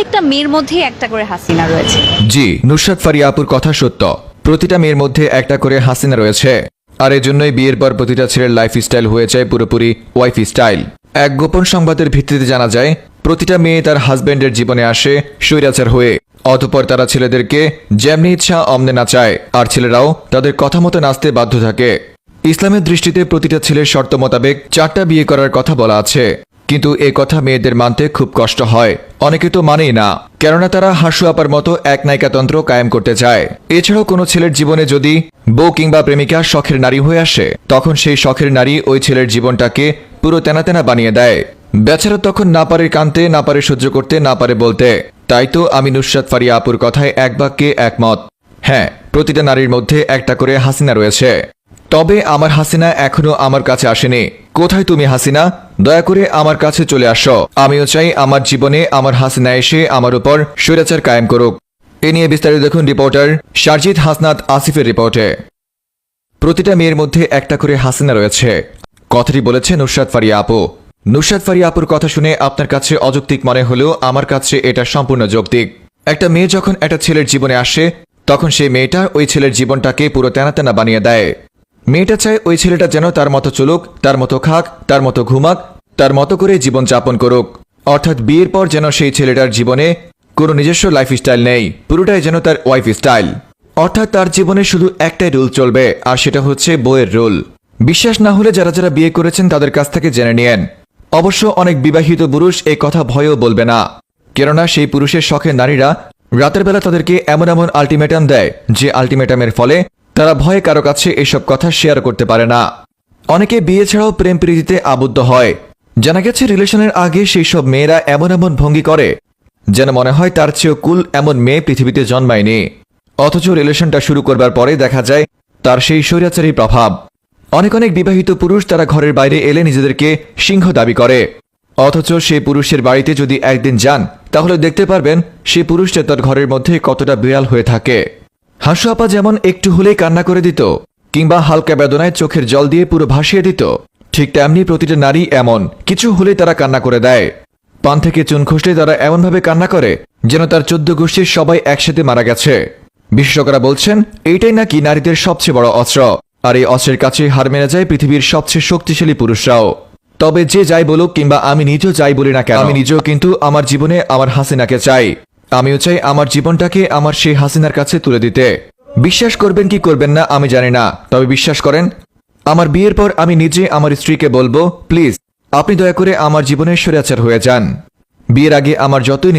প্রত্যেকটা মেয়ের মধ্যেই একটা করে হাসিনা রয়েছে। জি, নুসরাত ফারিয়া আপুর কথা সত্য। প্রতিটা মেয়ের মধ্যে একটা করে হাসিনা রয়েছে। আর এজন্যই বিয়ের পর প্রতিটা ছেলের লাইফ স্টাইল হয়ে যায় পুরোপুরি ওয়াইফ স্টাইল এক গোপন সংবাদের ভিত্তিতে জানা যায়, প্রতিটা মেয়ে তার হাজবেন্ডের জীবনে আসে স্বৈরাচার হয়ে। অতপর তারা ছেলেদেরকে যেমনি ইচ্ছা অমনে নাচায় আর ছেলেরাও তাদের কথা মতো নাচতে বাধ্য থাকে। ইসলামের দৃষ্টিতে প্রতিটা ছেলের শর্ত মোতাবেক চারটা বিয়ে করার কথা বলা আছে। কিন্তু এ কথা মেয়েদের মানতে খুব কষ্ট হয়। অনেকে তো মানেই না। কেননা তারা হাসু আপার মতো এক নায়িকাতন্ত্র কায়েম করতে চায়। এছাড়াও কোনো ছেলের জীবনে যদি বউ কিংবা প্রেমিকা শখের নারী হয়ে আসে, তখন সেই শখের নারী ওই ছেলের জীবনটাকে পুরো তেনা তেনা বানিয়ে দেয়। বেচারা তখন না পারে কানতে, না পারে সহ্য করতে, না পারে বলতে। তাই তো আমি নুসরাত ফারিয়া আপুর কথায় এক বাক্যে একমত। হ্যাঁ প্রতিটা নারীর মধ্যে একটা করে হাসিনা রয়েছে। তবে আমার হাসিনা এখনও আমার কাছে আসেনি। কোথায় তুমি, হাসিনা? দয়া করে আমার কাছে চলে আসো। আমিও চাই আমার জীবনে আমার হাসিনা এসে আমার উপর স্বৈরাচার কায়েম করুক। এ নিয়ে বিস্তারিত দেখুন রিপোর্টার শারজিৎ হাসনাত আসিফের রিপোর্টে। প্রতিটা মেয়ের মধ্যে একটা করে হাসিনা রয়েছে। কথাটি বলেছে নুসরাত ফারিয়া আপু। নুসরাত ফারিয়া আপুর কথা শুনে আপনার কাছে অযৌক্তিক মনে হলেও আমার কাছে এটা সম্পূর্ণ যৌক্তিক। একটা মেয়ে যখন একটা ছেলের জীবনে আসে, তখন সেই মেয়েটা ওই ছেলের জীবনটাকে পুরো তেনা তেনা বানিয়ে দেয়। মেয়েটা চায় ওই ছেলেটা যেন তার মতো চলুক, তার মতো খাক, তার মতো ঘুমাক, তার মতো করে জীবন যাপন করুক। অর্থাৎ বিয়ের পর যেন সেই ছেলেটার জীবনে কোনো নিজস্ব লাইফ স্টাইল নেই, পুরোটাই যেন তার ওয়াইফ স্টাইল অর্থাৎ তার জীবনে শুধু একটাই রুল চলবে, আর সেটা হচ্ছে বইয়ের রুল বিশ্বাস না হলে যারা যারা বিয়ে করেছেন তাদের কাছ থেকে জেনে নিয়েন। অবশ্য অনেক বিবাহিত পুরুষ এই কথা ভয়েও বলবে না। কেননা সেই পুরুষের শখের নারীরা রাতের বেলা তাদেরকে এমন এমন আলটিমেটাম দেয়, যে আলটিমেটামের ফলে তারা ভয়ে কারও কাছে এসব কথা শেয়ার করতে পারে না। অনেকে বিয়ে ছাড়াও প্রেম প্রীতিতে আবদ্ধ হয়। জানা গেছে, রিলেশনের আগে সেই সব মেয়েরা এমন এমন ভঙ্গি করে, যেন মনে হয় তার চেয়েও কুল এমন মেয়ে পৃথিবীতে জন্মায়নি। অথচ রিলেশনটা শুরু করবার পরে দেখা যায়, তার সেই স্বৈরাচারী প্রভাব। অনেক অনেক বিবাহিত পুরুষ তারা ঘরের বাইরে এলে নিজেদেরকে সিংহ দাবি করে। অথচ সেই পুরুষের বাড়িতে যদি একদিন যান, তাহলে দেখতে পারবেন সেই পুরুষটা তার ঘরের মধ্যে কতটা বিড়াল হয়ে থাকে। হাসু আপা যেমন একটু হলেই কান্না করে দিত, কিংবা হালকা বেদনায় চোখের জল দিয়ে পুরো ভাসিয়ে দিত, ঠিক তেমনি প্রতিটা নারী এমন, কিছু হলেই তারা কান্না করে দেয়। পান থেকে চুন খসলে তারা এমনভাবে কান্না করে, যেন তার চোদ্দ গোষ্ঠীর সবাই একসাথে মারা গেছে। বিশেষজ্ঞরা বলছেন, এইটাই নাকি নারীদের সবচেয়ে বড় অস্ত্র, আর এই অস্ত্রের কাছে হার মেনে যায় পৃথিবীর সবচেয়ে শক্তিশালী পুরুষরাও। তবে যে যাই বলুক কিংবা আমি নিজেও যাই বলি না কেন, আমি নিজেও কিন্তু আমার জীবনে আমার হাসিনাকে চাই। আমিও চাই আমার জীবনটাকে আমার সেই হাসিনার কাছে তুলে দিতে। বিশ্বাস করবেন কি করবেন না, আমি জানি না। তবে বিশ্বাস করেন, আমার বিয়ের পর আমি নিজে আমার স্ত্রীকে বলব, প্লিজ, আপনি দয়া করে আমার জীবনের স্বৈরাচার হয়ে যান। বিয়ের আগে আমার যতই